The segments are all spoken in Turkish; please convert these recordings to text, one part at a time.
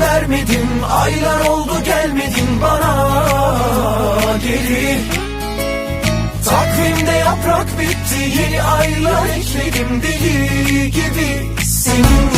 vermedim Aylar oldu gelmedin bana. Geri. Takvimde yaprak bitti Yeni aylar ekledim deli gibi. Senin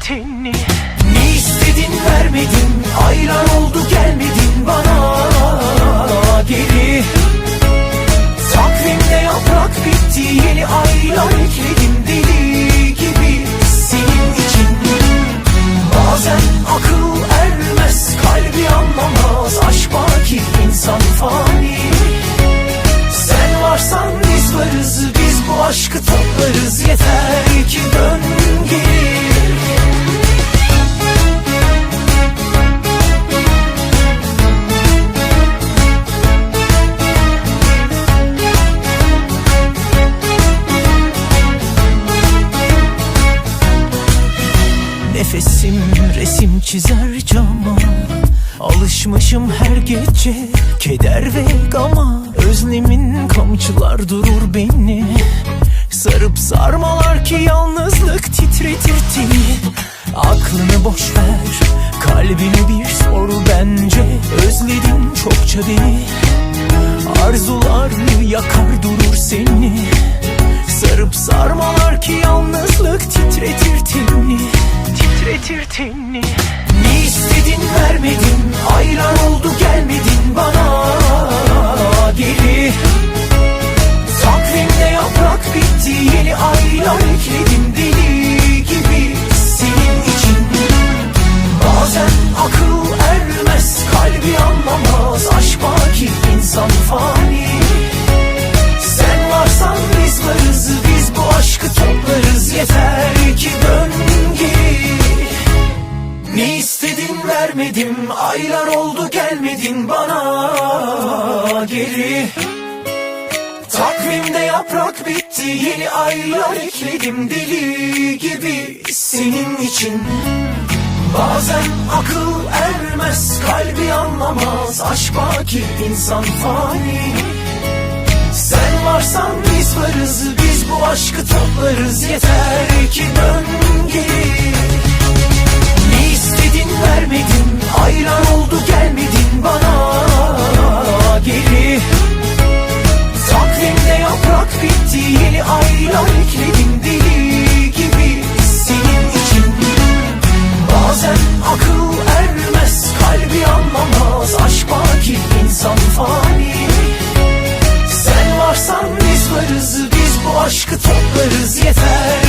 Tenini. Ne istedin vermedin Aylar çizer cama Alışmışım her gece keder ve gama. Özlemin kamçılar durur beni. Sarıp sarmalar ki yalnızlık titretir tini Aklını boş ver kalbini bir sor bence. Özledin çokça beni. Arzular yakar durur seni? Sarıp sarmalar ki yalnızlık titretir tenini Titretir tenini vermedin vermedim. Aylar oldu gelmedin bana. Geri. Takvimde yaprak bitti Yeni aylar ekledim deli gibi Senin için. Bazen akıl ermez Kalbi anlamaz Aşk baki insan fani. Sen varsan biz varız Biz bu aşkı toplarız Yeter ki dön geri Yeni aylar ekledim deli gibi Senin için. Bazen akıl ermez Kalbi anlamaz Aşk baki insan fani. Sen varsan biz varız Biz bu aşkı toplarız yeter